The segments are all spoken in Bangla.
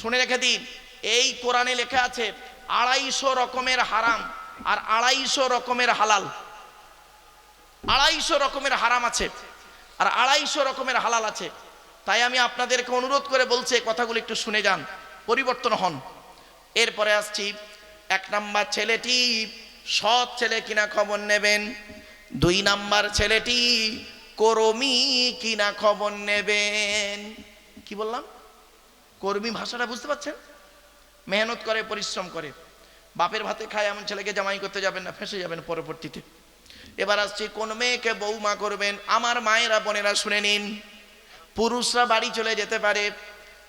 শুনে রেখে দিন। এই কোরআনে লেখা আছে, আড়াইশো রকমের হারাম আর আড়াইশো রকমের হালাল। আড়াইশো রকমের হারাম আছে আর আড়াইশো রকমের হালাল আছে। তাই আমি আপনাদেরকে অনুরোধ করে বলছি কথাগুলো একটু শুনে যান, পরিবর্তন হন। এরপরে আসছি, এক নাম্বার ছেলেটি সৎ ছেলে কিনা খবর নেবেন? দুই নাম্বার ছেলেটি করমি কিনা খবর নেবেন? কি বললাম? কর্মী ভাষাটা বুঝতে পারছেন? মেহনত করে, পরিশ্রম করে। বাপের ভাতে খায় এমন ছেলেকে জামাই করতে যাবেন না, ফেঁসে যাবেন পরবর্তীতে। এবার আসছি, কোন মেয়েকে বৌমা করবেন? আমার মায়েরা, বোনেরা শুনে নিন। পুরুষরা বাড়ি চলে যেতে পারে।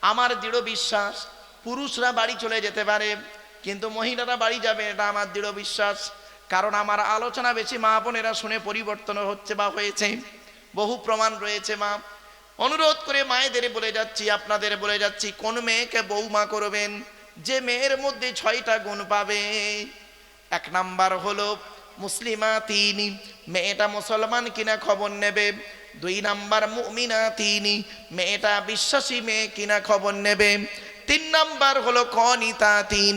আমার দৃঢ় বিশ্বাস, পুরুষরা বাড়ি চলে যেতে পারে। কিন্তু মহিলারা বাড়ি যাবে, এটা আমার দৃঢ় বিশ্বাস। কারণ আমার আলোচনা বেশি, মা বোনেরা শুনে পরিবর্তন হচ্ছে বা হয়েছে। বহু প্রমাণ রয়েছে, মা। অনুরোধ করে মায়েদের বলে যাচ্ছি, আপনাদের বলে যাচ্ছি, কোন মেয়েকে বৌমা করবেন? যে মেয়ের মধ্যে ছয়টা গুণ পাবে। এক নাম্বার হলো মুসলিমা তিনি, মেয়েটা মুসলমান কিনা খবর নেবে। দুই নাম্বার মুমিনা তিনি, মেয়েটা বিশ্বাসী মেয়ে কিনা খবর নেবে। তিন নাম্বার হলো কনিতা তিন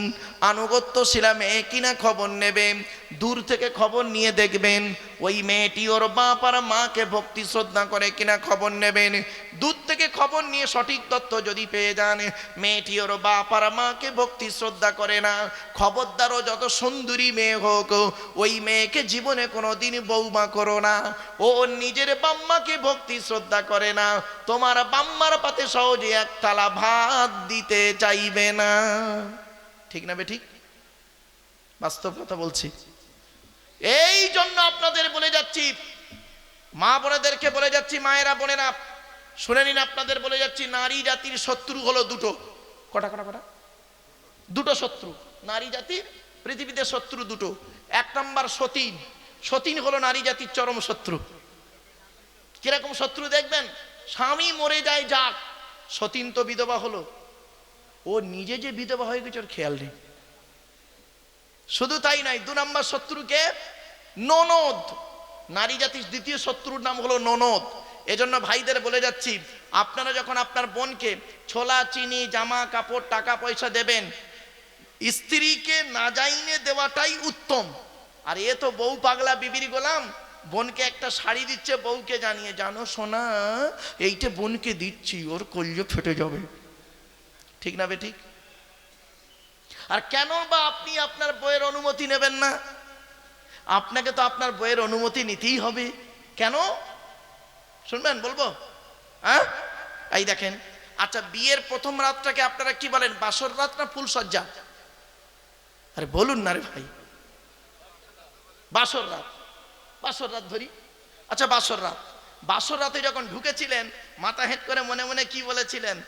আনুগত্য শিলা মেয়ে কিনা খবর নেবে? দূর থেকে খবর নিয়ে দেখবেন। ওই মেয়েটি ওর বাপ আর মাকে ভক্তি শ্রদ্ধা করে কিনা খবর নেবেন। দূর থেকে খবর নিয়ে সঠিক তথ্য যদি পেয়ে যান মেয়েটি ওর বাপ আর মাকে ভক্তি শ্রদ্ধা করে না। খবরদারও যত সুন্দরী মেয়ে হোক, ওই মেয়েকে জীবনে কোনো দিন বৌমা করো না। ও নিজের বাম্মাকে ভক্তি শ্রদ্ধা করে না। তোমার বাম্মার পাতে সহজে এক থালা ভাত দিতে চাইবে না। ঠিক না বে ঠিক? বাস্তব কথা বলছি। এই জন্য আপনাদের বলে যাচ্ছি, মা বোনেদেরকে বলে যাচ্ছি, মায়েরা বোনেরা শুনে নিন, আপনাদের বলে যাচ্ছি, নারী জাতির শত্রু হলো দুটো। কটা কটা কটা? দুটো শত্রু। নারী জাতির পৃথিবীতে শত্রু দুটো। এক নম্বর সতীন। সতীন হলো নারী জাতির চরম শত্রু। কীরকম শত্রু দেখবেন? স্বামী মরে যায়, যাক। সতীন তো বিধবা হলো। ও নিজে যে বিধবা হয়ে গেছে, ওর খেয়াল নেই। শুধু তাই নয়, দু নম্বর শত্রুকে ননদ। নারী জাতির দ্বিতীয় শত্রুর নাম হলো ননদ। এজন্য ভাইদের বলে যাচ্ছি, আপনারা যখন আপনার বোনকে ছোলা, চিনি, জামা, কাপড়, টাকা পয়সা দেবেন, স্ত্রীকে না যাইনে দেওয়াটাই উত্তম। আর এ তো বউ পাগলা বিবির গোলাম, বোনকে একটা শাড়ি দিচ্ছে, বউকে জানিয়ে, জানো সোনা, এইটা বোনকে দিচ্ছি, ওর কল্য ফেটে যাবে। ঠিক না বে ঠিক? আর কেন বা আপনি আপনার বইয়ের অনুমতি নেবেন না? আপনাকে তো আপনার বইয়ের অনুমতি নিতেই হবে। কেন? শুনবেন, বলব? হ্যাঁ? এই দেখেন আচ্ছা বিয়ের প্রথম রাতটাকে আপনারা কি বলেন, বাসর রাত না ফুলসজ্জা আরে বলুন না রে ভাই। বাসর রাত। বাসর রাত ধরি। আচ্ছা বাসর রাত। বাসর রাতে যখন ঢুকেছিলেন, মাথা হেঁট করে মনে মনে কি বলেছিলেন?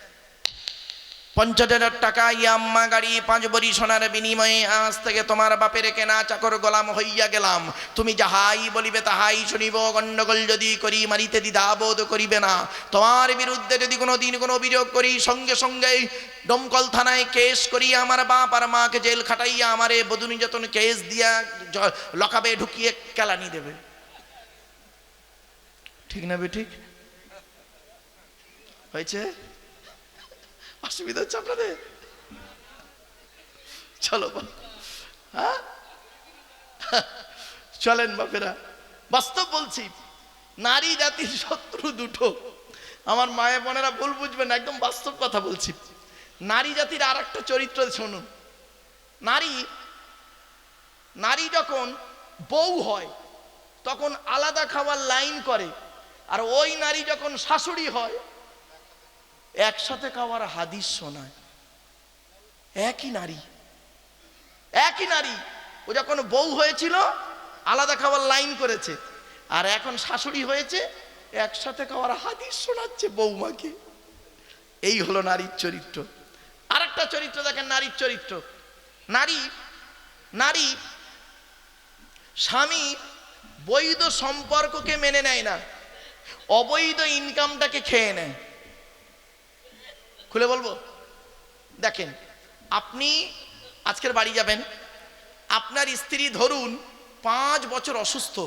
পঞ্চাশ হাজার টাকা ইয়াম্মা গাড়ি পাঁচ বড়ি সোনার বিনিময়ে আজ থেকে তোমার বাপের কেনা চাকর গোলাম হইয়া গেলাম। তুমি যাহাই বলিবে তাহাই শুনিব, গণ্ডগোল যদি করি মারিতে দ্বিধাবোধ করিবে না। তোমার বিরুদ্ধে যদি কোনো দিন কোনো অভিযোগ করি, সঙ্গে সঙ্গে দমকল থানায় কেস করি, আমার বাপ আর মাকে জেল খাটাইয়া আমারে বধূ নির্যাতন কেস দিয়া লকাবে ঢুকিয়ে কেলানি দেবে। ঠিক না বে ঠিক হয়েছে? অসুবিধা হচ্ছে আপনাদের? চলো হ্যাঁ? চলেন বাপেরা, বাস্তব বলছি, নারী জাতির শত্রু দুটো। আমার মায়ের বোনেরা ভুল বুঝবেন একদম বাস্তব কথা বলছি। নারী জাতির আর একটা চরিত্র শুনুন। নারী নারী যখন বউ হয়, তখন আলাদা খাবার লাইন করে, আর ওই নারী যখন শাশুড়ি হয় একসাথে খাওয়ার হাদিস শোনায়। একই নারী। একই নারী। ও যখন বউ হয়েছিল, আলাদা খাওয়ার লাইন করেছে। আর এখন শাশুড়ি হয়েছে, একসাথে খাওয়ার হাদিস শোনাচ্ছে বৌমাকে এই হলো নারীর চরিত্র। আরেকটা চরিত্র দেখেন, নারীর চরিত্র। নারী নারী স্বামী বৈধ সম্পর্ককে মেনে নেয় না। অবৈধ ইনকামটাকে খেয়ে নেয়। খুলে বলব? দেখেন, আপনি আজকের বাড়ি যাবেন, আপনার স্ত্রী ধরুন পাঁচ বছর অসুস্থ।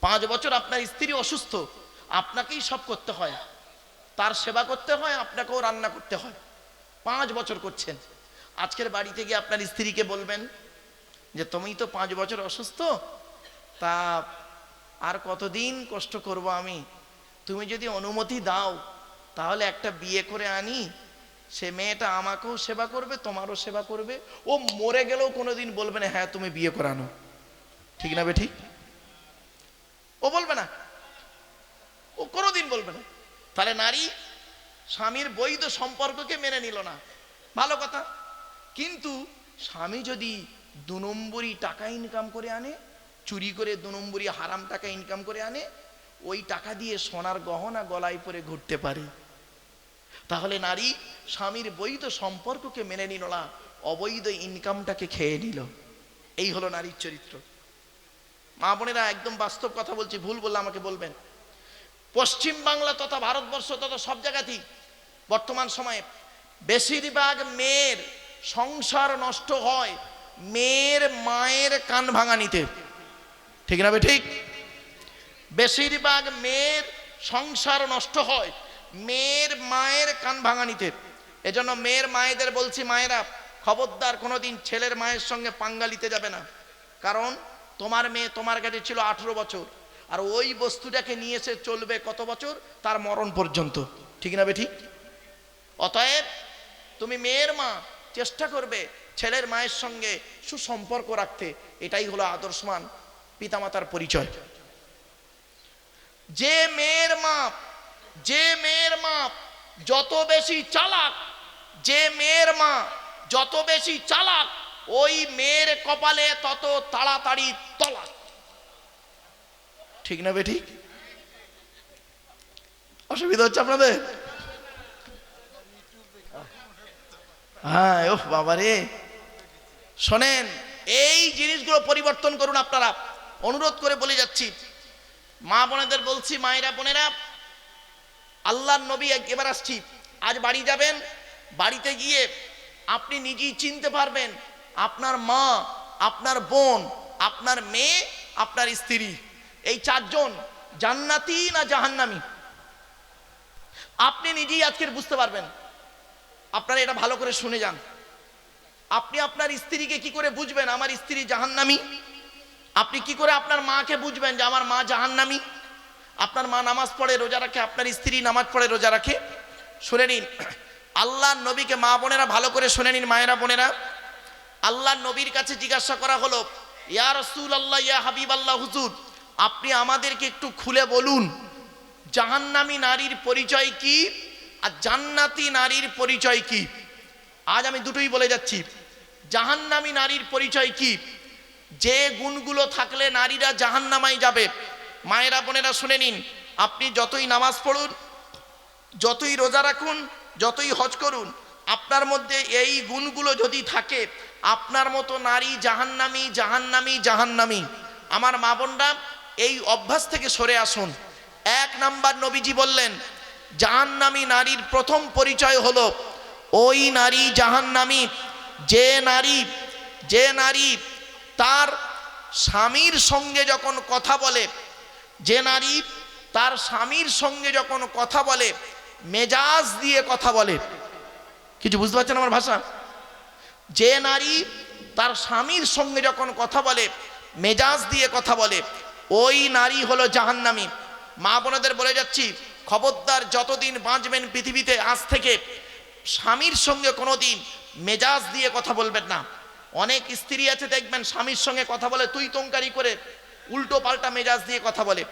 পাঁচ বছর আপনার স্ত্রী অসুস্থ, আপনাকেই সব করতে হয়। তার সেবা করতে হয়, আপনাকেও রান্না করতে হয়। পাঁচ বছর করছেন। আজকের বাড়িতে গিয়ে আপনার স্ত্রীকে বলবেন যে, তুমি তো পাঁচ বছর অসুস্থ, তা আর কতদিন কষ্ট করব আমি? তুমি যদি অনুমতি দাও তাহলে একটা বিয়ে করে আনি, সে মেয়েটা আমাকেও সেবা করবে, তোমারও সেবা করবে। ও মরে গেলেও কোনোদিন বলবে না হ্যাঁ তুমি বিয়ে করানো। ঠিক না বে ঠিক ও বলবে না। ও কোনোদিন বলবে না। তাহলে নারী স্বামীর বৈধ সম্পর্ককে মেনে নিল না। ভালো কথা। কিন্তু স্বামী যদি দু নম্বরই টাকা ইনকাম করে আনে, চুরি করে দু নম্বরই হারাম টাকা ইনকাম করে আনে, ওই টাকা দিয়ে সোনার গহনা গলায় পরে ঘুরতে পারে। তাহলে নারী স্বামীর বৈধ সম্পর্ককে মেনে নিল না, অবৈধ ইনকামটাকে খেয়ে নিল। এই হলো নারীর চরিত্র। মা বোনেরা, একদম বাস্তব কথা বলছি, ভুল বললে আমাকে বলবেন। পশ্চিম বাংলা তথা ভারতবর্ষ তথা সব জায়গাতেই বর্তমান সময়ে বেশিরভাগ মেয়ের সংসার নষ্ট হয় মেয়ের মায়ের কান ভাঙানিতে। ঠিক না ঠিক? বেশিরভাগ মেয়ের সংসার নষ্ট হয় মেয়ের মায়ের কান ভাঙানিতে এজন্য মেয়ের মায়েদের বলছি, মায়েরা, খবরদার কোনোদিন ছেলের মায়ের সঙ্গে পাঙ্গালিতে যাবে না। কারণ তোমার মেয়ে তোমার কাছে ছিল আঠেরো বছর, আর ওই বস্তুটাকে নিয়ে এসে চলবে কত বছর? তার মরণ পর্যন্ত। ঠিক না বে ঠিক অতএব তুমি মেয়ের মা, চেষ্টা করবে ছেলের মায়ের সঙ্গে সুসম্পর্ক রাখতে। এটাই হলো আদর্শমান পিতামাতার পরিচয়। যে মেয়ের মা যে মেয়ের মা যত বেশি চালাক, যে মেয়ের মা যত বেশি চালাক, ওই মেয়ের কপালে তত তাড়াতাড়ি তলাক ঠিক না বে ঠিক অসুবিধা হচ্ছে আপনাদের? হ্যাঁ ওহ বাবা রে। শোনেন, এই জিনিসগুলো পরিবর্তন করুন আপনারা। অনুরোধ করে বলে যাচ্ছি। মা বোনেদের বলছি, মায়েরা বোনেরা আল্লাহর নবী এবার আসছি। আজ বাড়ি যাবেন, বাড়িতে গিয়ে আপনি নিজেই চিনতে পারবেন, আপনার মা, আপনার বোন, আপনার মেয়ে, আপনার স্ত্রী, এই চারজন জান্নাতি না জাহান্নামি? আপনি নিজেই আজকের বুঝতে পারবেন। আপনারা এটা ভালো করে শুনে যান। আপনি আপনার স্ত্রীকে কি করে বুঝবেন? আমার স্ত্রী জাহান্নামি? আপনি কি করে আপনার মাকে বুঝবেন যে আমার মা জাহান্নামি? আপনার মা নামাজ পড়ে, রোজা রাখে, আপনার স্ত্রী নামাজ পড়ে, রোজা রাখে। শুনে নিন, আল্লাহ নবীকে মা বোনেরা ভালো করে শুনে নিন, মায়েরা বোনেরা। আল্লাহ নবীর কাছে জিজ্ঞাসা করা হলো, ইয়া রসুল আল্লাহ ইয়া হাবিব আল্লাহ হুজুর, আপনি আমাদেরকে একটু খুলে বলুন, জাহান্নামি নারীর পরিচয় কি আর জান্নাতি নারীর পরিচয় কি? আজ আমি দুটোই বলে যাচ্ছি। জাহান্নামি নারীর পরিচয় কি? যে গুণগুলো থাকলে নারীরা জাহান্নামায় যাবে। মায়েরা, বোনেরা, শুনে নিন। আপনি যতই নামাজ পড়ুন, যতই রোজা রাখুন, যতই হজ করুন, আপনার মধ্যে এই গুণগুলো যদি থাকে, আপনার মতো নারী জাহান্নামি জাহান্নামি জাহান্নামি। আমার মা বোনরা, এই অভ্যাস থেকে সরে আসুন। এক নাম্বার নবীজি বললেন, জাহান্নামি নারীর প্রথম পরিচয় হলো, ওই নারী জাহান্নামি, যে নারী যে নারী তার স্বামীর সঙ্গে যখন কথা বলে যে নারী তার স্বামীর সঙ্গে যখন কথা বলে, মেজাজ দিয়ে কথা বলে, কিছু বুঝতে পারছেন আমার ভাষা? যে নারী তার স্বামীর সঙ্গে যখন কথা বলে, মেজাজ দিয়ে কথা বলে, ওই নারী হলো জাহান্নামী। মা বোনেদের বলে যাচ্ছি, খবরদার যতদিন বাঁচবেন পৃথিবীতে, আজ থেকে স্বামীর সঙ্গে কোনোদিন মেজাজ দিয়ে কথা বলবেন না। অনেক স্ত্রী আছে দেখবেন স্বামীর সঙ্গে কথা বলে, তুই তঙ্কারি করে উল্টো পাল্টা মেজাজ দিয়ে কথা বলে।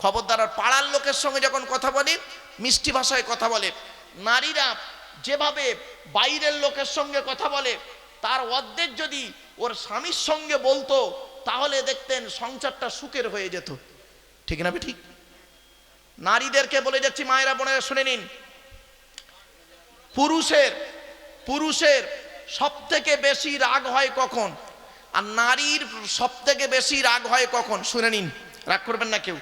খবরদার পাড়ার লোকের সঙ্গে যখন কথা বলে, মিষ্টি ভাষায় কথা বলে। নারীরা যেভাবে বাইরের লোকের সঙ্গে কথা বলে, তার অর্ধেক যদি ওর স্বামীর সঙ্গে বলতো, তাহলে দেখতেন সংসারটা সুখের হয়ে যেত। ঠিক না ঠিক নারীদেরকে বলে যাচ্ছি, মায়েরা বোনেরা, শুনে নিন। পুরুষের পুরুষের সব থেকে বেশি রাগ হয় কখন? আর নারীর সব থেকে বেশি রাগ হয় কখন? শুনে নিন। রাগ করবেন না কেউ।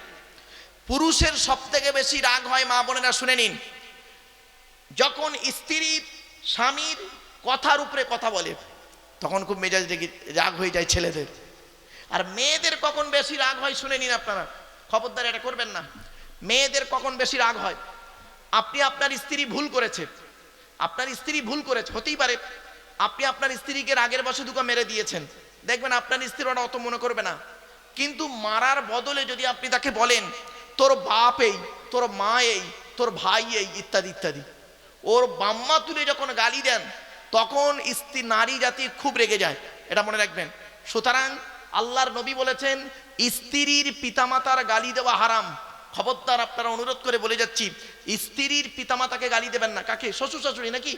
পুরুষের সব থেকে বেশি রাগ হয় মা বোনেরা, শুনে নিন। যখন স্ত্রী স্বামীর কথার উপরে কথা বলে, তখন খুব মেজাজ রেগে রাগ হয়ে যায় ছেলেদের। আর মেয়েদের কখন বেশি রাগ হয় শুনে নিন আপনারা। খবরদার, এটা করবেন না। মেয়েদের কখন বেশি রাগ হয়? আপনি আপনার স্ত্রী ভুল করেছে। আপনার স্ত্রী ভুল করেছে, হতেই পারে। আপনি আপনার স্ত্রীকে রাগের বসে দুটো মেরে দিয়েছেন। দেখবেন আপনার স্ত্রী ওটা অত মনে করবে না। কিন্তু মারার বদলে যদি আপনি তাকে বলেন, তোর বাপ এই, তোর মা এই, তোর ভাই এই, ইত্যাদি ইত্যাদি। ওর বাম্মা তুলে যখন গালি দেন, তখন স্ত্রী নারী জাতি খুব রেগে যায়। এটা মনে রাখবেন। সুতরাং আল্লাহর নবী বলেছেন, স্ত্রীর পিতামাতার গালি দেওয়া হারাম। খবরদার, আপনারা অনুরোধ করে বলে যাচ্ছি, স্ত্রীর পিতামাতাকে গালি দেবেন না। কাকে? শ্বশুর শাশুড়ি নাকি?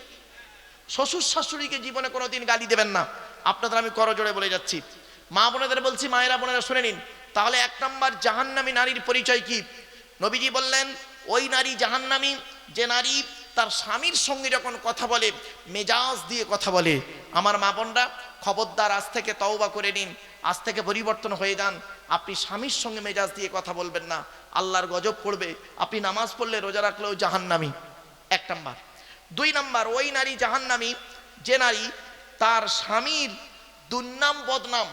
শ্বশুর শাশুড়িকে জীবনে কোনোদিন গালি দেবেন না। আপনাদের আমি করজোড়ে বলে যাচ্ছি। মা বোনেদের বলছি, মায়েরা বোনেরা শুনে নিন। তাহলে এক নম্বর জাহান্নামী নারীর পরিচয় কি? নবীজি বললেন, ওই নারী জাহান্নামী, যে নারী তার স্বামীর সঙ্গে যখন কথা বলে, মেজাজ দিয়ে কথা বলে, আমার মা বোনরা, খবরদার, আজ থেকে তওবা করে নিন, আজ থেকে পরিবর্তন হয়ে যান, আপনি স্বামীর সঙ্গে মেজাজ দিয়ে কথা বলবেন না, আল্লাহর গজব পড়বে, আপনি নামাজ পড়লে রোজা রাখলেও জাহান্নামী। এক নম্বর। দুই নাম্বার, ওই নারী জাহান্নামী, যে নারী তার স্বামীর দুর্নাম বদনাম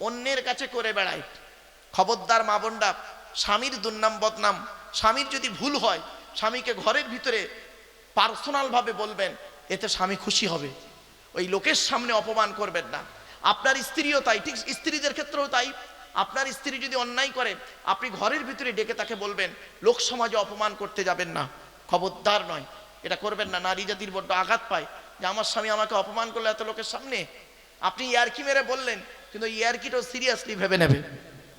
অন্যের কাছে করে বেড়ায়। খবরদার মা বোনরা, স্বামীর দুর্নাম বদনাম, স্বামীর যদি ভুল হয়, স্বামীকে ঘরের ভিতরে পার্সোনালভাবে বলবেন, এতে স্বামী খুশি হবে। ওই লোকের সামনে অপমান করবেন না। আপনার স্ত্রীও তাই, ঠিক স্ত্রীদের ক্ষেত্রেও তাই। আপনার স্ত্রী যদি অন্যায় করে, আপনি ঘরের ভিতরে ডেকে তাকে বলবেন, লোক সমাজে অপমান করতে যাবেন না। খবরদার নয়। এটা করবেন না, নারী জাতির বড্ড আঘাত পায়। যে আমার স্বামী আমাকে অপমান করল এত লোকের সামনে। আপনি ইয়ারকি মেরে বললেন, কিন্তু ইয়ারকিটাও সিরিয়াসলি ভেবে নেবে।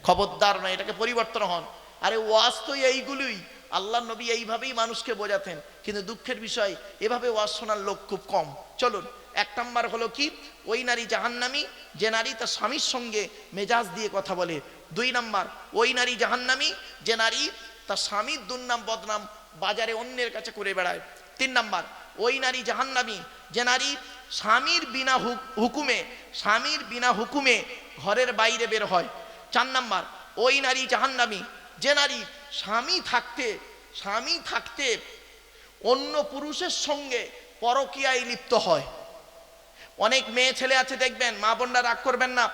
খবরদার নয়, এটাকে পরিবর্তন হন। আরে ওয়াজ তো এইগুলোই। আল্লাহ নবী এইভাবেই মানুষকে বোঝাতেন। কিন্তু দুঃখের বিষয়, এভাবে ওয়াজ শোনার লোক খুব কম। চলুন, এক নাম্বার হলো কি? ওই নারী জাহান্নামী, যে নারী তার স্বামীর সঙ্গে মেজাজ দিয়ে কথা বলে। দুই নাম্বার, ওই নারী জাহান্নামী, যে নারী তার স্বামীর দুর্নাম বদনাম বাজারে অন্যের কাছে করে বেড়ায়। তিন নাম্বার, ওই নারী জাহান্নামী, যে নারী স্বামীর বিনা হুকুমে, স্বামীর বিনা হুকুমে ঘরের বাইরে বের হয়। চার নাম্বার, ওই নারী জাহান্নামী, যে নারী স্বামী থাকতে স্বামী থাকতে অন্য পুরুষের সঙ্গে পরকীয়ায় লিপ্ত হয়। অনেক মেয়ে ছেলে আছে, দেখবেন, মা বোনরা রাগ করবেন না।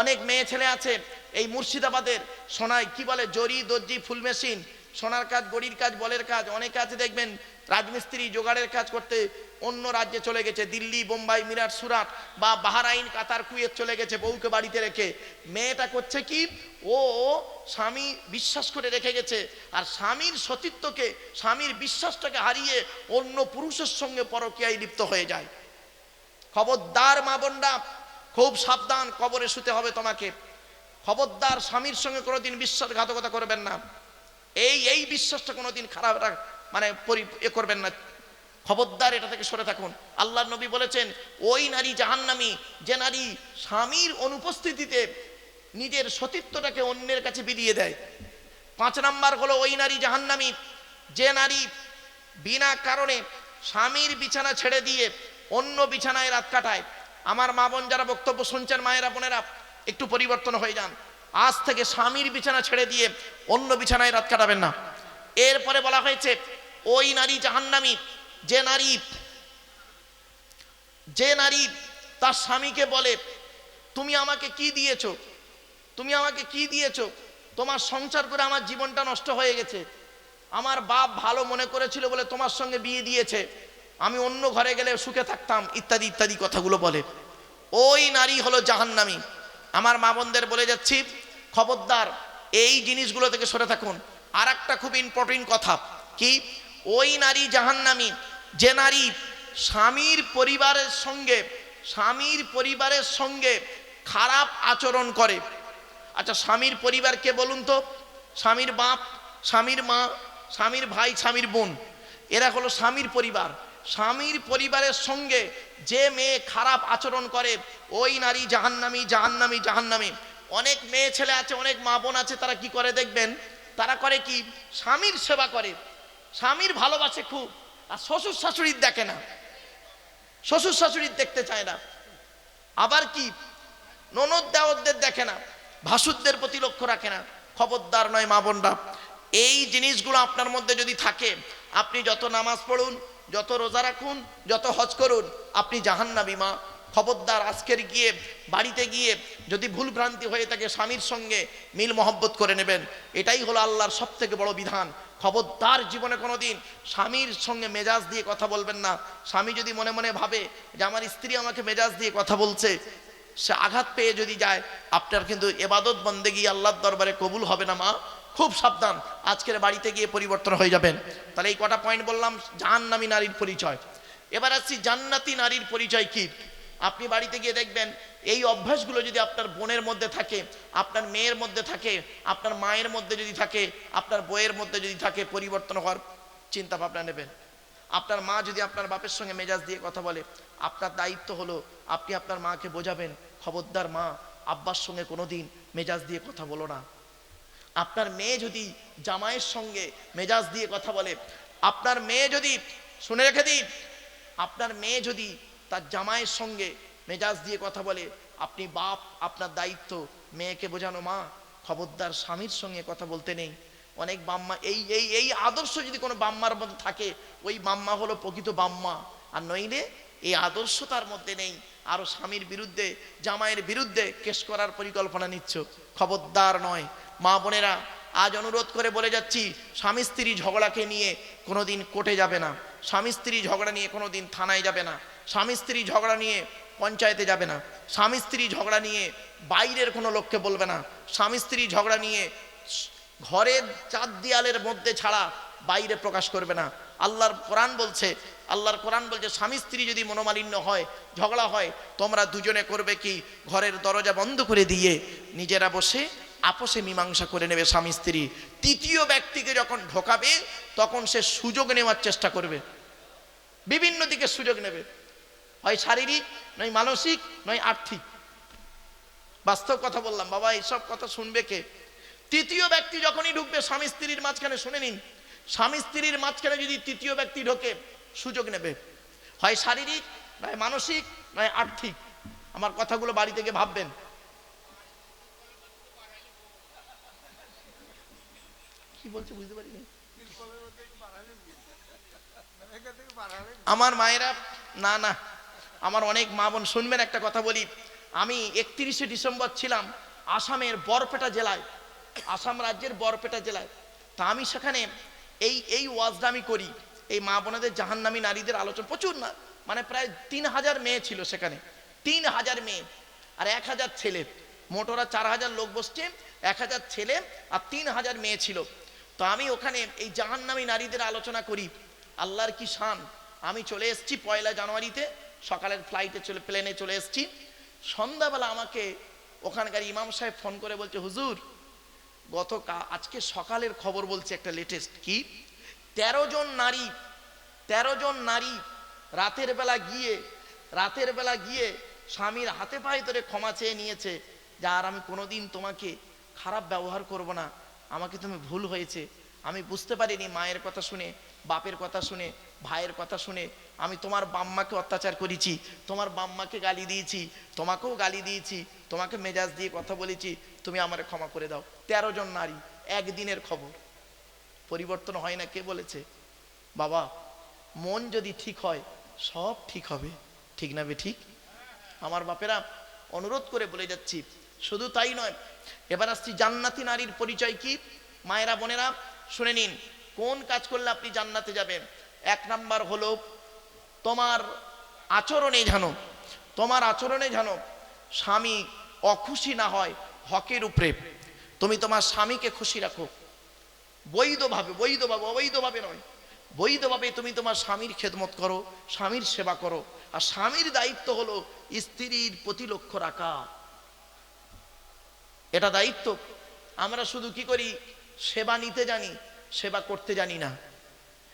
অনেক মেয়ে ছেলে আছে, এই মুর্শিদাবাদের সোনায়, কি বলে জরি দর্জি, ফুল মেশিন, সোনার কাজ, গড়ির কাজ, বলের কাজ, অনেকে আছে, দেখবেন রাজমিস্ত্রি জোগাড়ের কাজ করতে অন্য রাজ্যে চলে গেছে, দিল্লি, বোম্বাই, মিরাট, সুরাট বা বাহারাইন, কাতার, কুয়েত চলে গেছে বউকে বাড়িতে রেখে। মেয়েটা করছে কি? ও স্বামী বিশ্বাস করে রেখে গেছে আর স্বামীর সতীত্বকে, স্বামীর বিশ্বাসটাকে হারিয়ে অন্য পুরুষের সঙ্গে পরকীয়ায় লিপ্ত হয়ে যায়। খবরদার মা বোনরা, খুব সাবধান, কবরে শুতে হবে তোমাকে। খবরদার স্বামীর সঙ্গে কোনোদিন বিশ্বাসঘাতকতা করবেন না। এই এই বিশ্বাসটা কোনোদিন খারাপ রাখ- মানে এ করবেন না। খবরদার এটা থেকে সরে থাকুন। আল্লাহ নবী বলেছেন, ওই নারী জাহান্নামী, যে নারী স্বামীর অনুপস্থিতিতে নিজের সতীত্বটাকে অন্যের কাছে বিলিয়ে দেয়। পাঁচ নাম্বার হলো ওই নারী জাহান্নামী, যে নারী বিনা কারণে স্বামীর বিছানা ছেড়ে দিয়ে অন্য বিছানায় রাত কাটায়। আমার মা বোন যারা বক্তব্য শুনছেন, মায়েরা, বোনেরা, একটু পরিবর্তন হয়ে যান। আজ থেকে স্বামীর বিছানা ছেড়ে দিয়ে অন্য বিছানায় রাত কাটাবেন না। এরপরে বলা হয়েছে ওই নারী জাহান্নামী, যে নারী যে নারী তার স্বামীকে বলে, তুমি আমাকে কি দিয়েছ? তুমি আমাকে কি দিয়েছ? তোমার সংসার করে আমার জীবনটা নষ্ট হয়ে গেছে। আমার বাপ ভালো মনে করেছিল বলে তোমার সঙ্গে বিয়ে দিয়েছে। আমি অন্য ঘরে গেলে সুখে থাকতাম, ইত্যাদি ইত্যাদি কথাগুলো বলে। ওই নারী হলো জাহান্নামী। আমার মা বোনদের বলে যাচ্ছি, খবরদার, এই জিনিসগুলো থেকে সরে থাকুন। আর একটা খুব ইম্পর্টেন্ট কথা, কি? ওই নারী জাহান্নামী, যে নারী স্বামীর পরিবারের সঙ্গে, স্বামীর পরিবারের সঙ্গে খারাপ আচরণ করে। আচ্ছা স্বামীর পরিবারকে বলুন তো? স্বামীর বাপ, স্বামীর মা, স্বামীর ভাই, স্বামীর বোন। এরা হলো স্বামীর পরিবার। স্বামীর পরিবারের সঙ্গে যে মেয়ে খারাপ আচরণ করে, ওই নারী জাহান্নামী জাহান্নামী জাহান্নামী। অনেক মেয়ে ছেলে আছে, অনেক মা বোন আছে, তারা কি করে দেখবেন? তারা করে কি? স্বামীর সেবা করে। স্বামীর ভালোবাসে খুব, আর শ্বশুর শাশুড়ির দেখে না। শ্বশুর শাশুড়ির দেখতে চায় না। আবার কি? ননদ দেওয়ারদের দেখে না। ভাসুরদের প্রতি লক্ষ্য রাখে না। খবরদার নয় মা বোনরা। এই জিনিসগুলো আপনার মধ্যে যদি থাকে, আপনি যত নামাজ পড়ুন, যত রোজা রাখুন, যত হজ করুন, আপনি জাহান্নাবি মা। খবরদার আজকের গিয়ে বাড়িতে গিয়ে যদি ভুল ভ্রান্তি হয়ে থাকে স্বামীর সঙ্গে মিল মহব্বত করে নেবেন। এটাই হলো আল্লাহর সব থেকে বড় বিধান। খবরদার জীবনে কোনো দিন স্বামীর সঙ্গে মেজাজ দিয়ে কথা বলবেন না। স্বামী যদি মনে মনে ভাবে যে আমার স্ত্রী আমাকে মেজাজ দিয়ে কথা বলছে, সে আঘাত পেয়ে যদি যায়, আপনার কিন্তু এবাদত বন্দেগি আল্লাহর দরবারে কবুল হবে না মা। খুব সাবধান, আজকের বাড়িতে গিয়ে পরিবর্তন হয়ে যাবেন। তাহলে এই কটা পয়েন্ট বললাম, জাহান্নামী নারীর পরিচয়। এবার আসছি জান্নাতি নারীর পরিচয় কি? আপনি বাড়িতে গিয়ে দেখবেন, এই অভ্যাসগুলো যদি আপনার বোনের মধ্যে থাকে, আপনার মেয়ের মধ্যে থাকে, আপনার মায়ের মধ্যে যদি থাকে, আপনার বইয়ের মধ্যে যদি থাকে, পরিবর্তন হওয়ার চিন্তা ভাবনা নেবেন। আপনার মা যদি আপনার বাপের সঙ্গে মেজাজ দিয়ে কথা বলে, আপনার দায়িত্ব হলো, আপনি আপনার মাকে বোঝাবেন, খবরদার মা, আব্বার সঙ্গে কোনোদিন মেজাজ দিয়ে কথা বলো না। আপনার মেয়ে যদি জামাইয়ের সঙ্গে মেজাজ দিয়ে কথা বলে, আপনার মেয়ে যদি, শুনে রেখে দিন আপনার মেয়ে যদি তার জামাইয়ের সঙ্গে মেজাজ দিয়ে কথা বলে, আপনি বাপ, আপনার দায়িত্ব, মেয়েকে বোঝানো, মা, খবরদার স্বামীর সঙ্গে কথা বলতে নেই। অনেক বাম্মা, এই এই এই আদর্শ যদি কোনো বাম্মার মধ্যে থাকে, ওই বাম্মা হলো প্রকৃত বাম্মা। আর নইলে এই আদর্শ তার মধ্যে নেই। আরও স্বামীর বিরুদ্ধে, জামাইয়ের বিরুদ্ধে কেস করার পরিকল্পনা নিচ্ছ খবরদার নয়। মা বোনেরা, আজ অনুরোধ করে বলে যাচ্ছি, স্বামী স্ত্রী ঝগড়াকে নিয়ে কোনোদিন কোর্টে যাবে না। স্বামী স্ত্রী ঝগড়া নিয়ে কোনোদিন থানায় যাবে না। স্বামী স্ত্রী ঝগড়া নিয়ে পঞ্চায়েতে যাবে না। স্বামী স্ত্রী ঝগড়া নিয়ে বাইরের কোনো লোককে বলবে না। স্বামী স্ত্রী ঝগড়া নিয়ে ঘরের চার দেয়ালের মধ্যে ছাড়া বাইরে প্রকাশ করবে না। আল্লাহর কোরআন বলছে, আল্লাহর কোরআন বলছে, স্বামী স্ত্রী যদি মনোমালিন্য হয়, ঝগড়া হয়, তোমরা দুজনে করবে কি? ঘরের দরজা বন্ধ করে দিয়ে নিজেরা বসে আপোষে মীমাংসা করে নেবে স্বামী স্ত্রী। তৃতীয় ব্যক্তিকে যখন ঢোকাবে, তখন সে সুযোগ নেওয়ার চেষ্টা করবে। বিভিন্ন দিকে সুযোগ নেবে। হয় শারীরিক, নয় মানসিক, নয় আর্থিক। বাস্তব কথা বললাম, বাবা, এইসব কথা শুনবে কে? তৃতীয় ব্যক্তি যখনই ঢুকবে, স্বামী স্ত্রীর মাঝখানে শুনে নিন। স্বামী স্ত্রীর মাঝখানে যদি তৃতীয় ব্যক্তি ঢোকে, সুযোগ নেবে। হয় শারীরিক, নয় মানসিক, নয় আর্থিক। আমার কথাগুলো বাড়ি থেকে ভাববেন। কি বলছে বুঝতে পারিনি? আমার মায়েরা, না না আমার অনেক মা বোন শুনবেন একটা কথা বলি। আমি একত্রিশে ডিসেম্বর ছিলাম আসামের বরপেটা জেলায়, আসাম রাজ্যের বরপেটা জেলায়। তা আমি সেখানে এই এই ওয়াজটা আমি করি, এই মা বোনেদের জাহান্নামী নারীদের আলোচনা। প্রচুর না মানে প্রায় তিন হাজার মেয়ে ছিল সেখানে, তিন হাজার মেয়ে আর এক হাজার ছেলে। মোটরা চার হাজার লোক বসছে, এক হাজার ছেলে আর তিন হাজার মেয়ে ছিল। তো আমি ওখানে এই জাহান্নামী নারীদের আলোচনা করি। আল্লাহর কি শান? আমি চলে এসেছি পয়লা জানুয়ারিতে সকালের ফ্লাইটে চলে প্লেনে চলে এসেছি। সন্ধ্যাবেলা আমাকে ওখানকার ইমাম সাহেব ফোন করে বলছে, হুজুর গত কা- আজকে সকালের খবর বলছে একটা লেটেস্ট কি? তেরো জন নারী, তেরো জন নারী রাতের বেলা গিয়ে, রাতের বেলা গিয়ে স্বামীর হাতে পায়ে ধরে ক্ষমা চেয়ে নিয়েছে, যে আর আমি কোনোদিন তোমাকে খারাপ ব্যবহার করব না। আমাকে তুমি ভুল হয়েছে। আমি বুঝতে পারিনি, মায়ের কথা শুনে, বাপের কথা শুনে, ভাইয়ের কথা শুনে আমি তোমার বাম্মাকে অত্যাচার করেছি, তোমার বাম্মাকে গালি দিয়েছি, তোমাকেও গালি দিয়েছি, তোমাকে মেজাজ দিয়ে কথা বলেছি, তুমি আমারে ক্ষমা করে দাও। তেরো জন নারী, একদিনের খবর। পরিবর্তন হয় না, কে বলেছে? বাবা, মন যদি ঠিক হয়, সব ঠিক হবে। ঠিক না বে, ঠিক? আমার বাপেরা অনুরোধ করে বলে যাচ্ছি, শুধু তাই নয়, এবার আসছি জান্নাতি নারীর পরিচয় কি? মায়েরা, বোনেরা, শুনে নিন, কোন কাজ করলে আপনি জান্নাতে যাবেন? এক নাম্বার হলো তোমার আচরণে জানো তোমার আচরণে জানো স্বামী অখুশি না হয়, হকের উপরে। তুমি তোমার স্বামীকে খুশি রাখো। বৈধভাবে বৈধভাবে, অবৈধভাবে নয়। বৈধভাবে তুমি তোমার স্বামীর খেদমত করো, স্বামীর সেবা করো। আর স্বামীর দায়িত্ব হলো স্ত্রীর প্রতি লক্ষ্য রাখা। এটা দায়িত্ব। আমরা শুধু কি করি? সেবা নিতে জানি, সেবা করতে জানি না।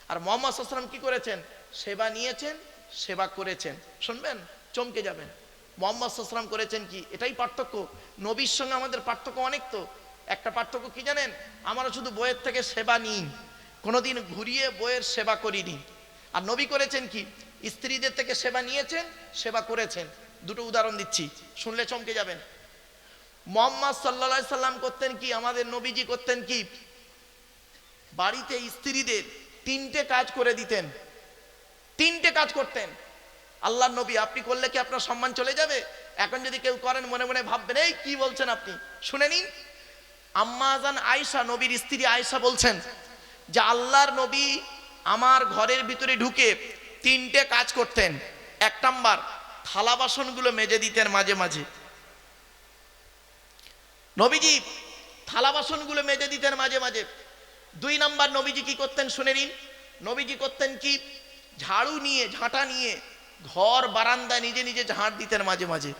আর মোহাম্মদ আসলাম কি করেছেন? সেবা নিয়েছেন, সেবা করেছেন। শুনবেন? চমকে যাবেন। মোহাম্মদ আসলাম করেছেন কি? এটাই পার্থক্য। নবীর সঙ্গে আমাদের পার্থক্য অনেক তো। একটা পার্থক্য কি জানেন? আমরা শুধু বইয়ের থেকে সেবা নিই। কোনোদিন ঘুরিয়ে বইয়ের সেবা করিনি। আর নবী করেছেন কি? স্ত্রীদের থেকে সেবা নিয়েছেন, সেবা করেছেন। দুটো উদাহরণ দিচ্ছি। শুনলে চমকে যাবেন। মোহাম্মদ সাল্লা সাল্লাম করতেন কি? আমাদের নবীজি করতেন কি? বাড়িতে স্ত্রীদের তিনটে কাজ করে দিতেন। তিনটে কাজ করতেন। আল্লাহ নবী, আপনি করলে কি আপনার সম্মান চলে যাবে? এখন যদি কেউ করেন, মনে মনে ভাববেন, এই, কি বলছেন আপনি? শুনে নিন। আম্মাজান আয়েশা, নবীর স্ত্রী আয়েশা বলছেন যে, আল্লাহর নবী আমার ঘরের ভিতরে ঢুকে তিনটে কাজ করতেন। এক নাম্বার, থালা বাসনগুলো মেজে দিতেন মাঝে মাঝে। নবীজি, থালা বাসনগুলো মেজে দিতেন মাঝে মাঝে। দুই নাম্বার, নবীজি কি করতেন? শুনে নিন। নবীজি করতেন কি? ঝাড়ু নিয়ে, ঝাঁটা নিয়ে ঘর, বারান্দায় নিজে নিজে ঝাঁট দিতেন মাঝে মাঝে।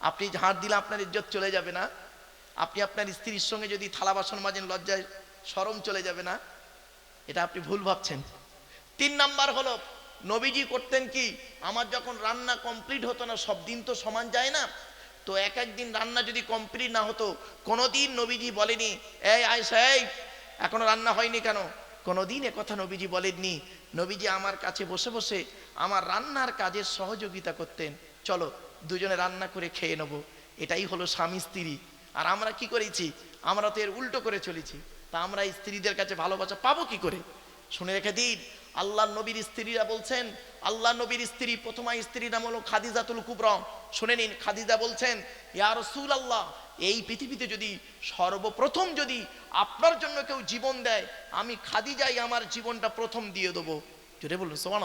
আপনি ঝাঁট দিলে আপনার ইজ্জত চলে যাবে না। আপনি আপনার স্ত্রীর সঙ্গে যদি থালা বাসন মাজেন, লজ্জায় সরম চলে যাবে না। এটা আপনি ভুল ভাবছেন। তিন নাম্বার হলো, নবীজি করতেন কি, আমার যখন রান্না কমপ্লিট হতো না, সব দিন তো সমান যায় না, তো এক একদিন রান্না যদি কমপ্লিট না হতো, কোনোদিন নবীজি বলেনি, এই আয়সা এই, এখনও রান্না হয়নি কেন? কোনোদিন কথা নবীজি বলেননি। নবীজি আমার কাছে বসে বসে আমার রান্নার কাজের সহযোগিতা করতেন। চলো, দুজনে রান্না করে খেয়ে নেব। এটাই হলো স্বামী স্ত্রী। আর আমরা কি করেছি? আমরা তো এর উল্টো করে চলেছি। তা আমরা স্ত্রীদের কাছে ভালোবাসা পাবো কি করে? শুনে রেখে দিন আল্লাহ নবীর স্ত্রীরা বলছেন, আল্লাহ নবীর স্ত্রী, প্রথমা স্ত্রীর নাম হলো খাদিজাতুল কুবরম শুনে নিন, খাদিজা বলছেন, ইয়া রসুল আল্লাহ এই পৃথিবীতে যদি সর্বপ্রথম যদি আপনার জন্য কেউ জীবন দেয়, আমি খাদি যাই আমার জীবনটা প্রথম দিয়ে দেবো। জোরে বলল সোমান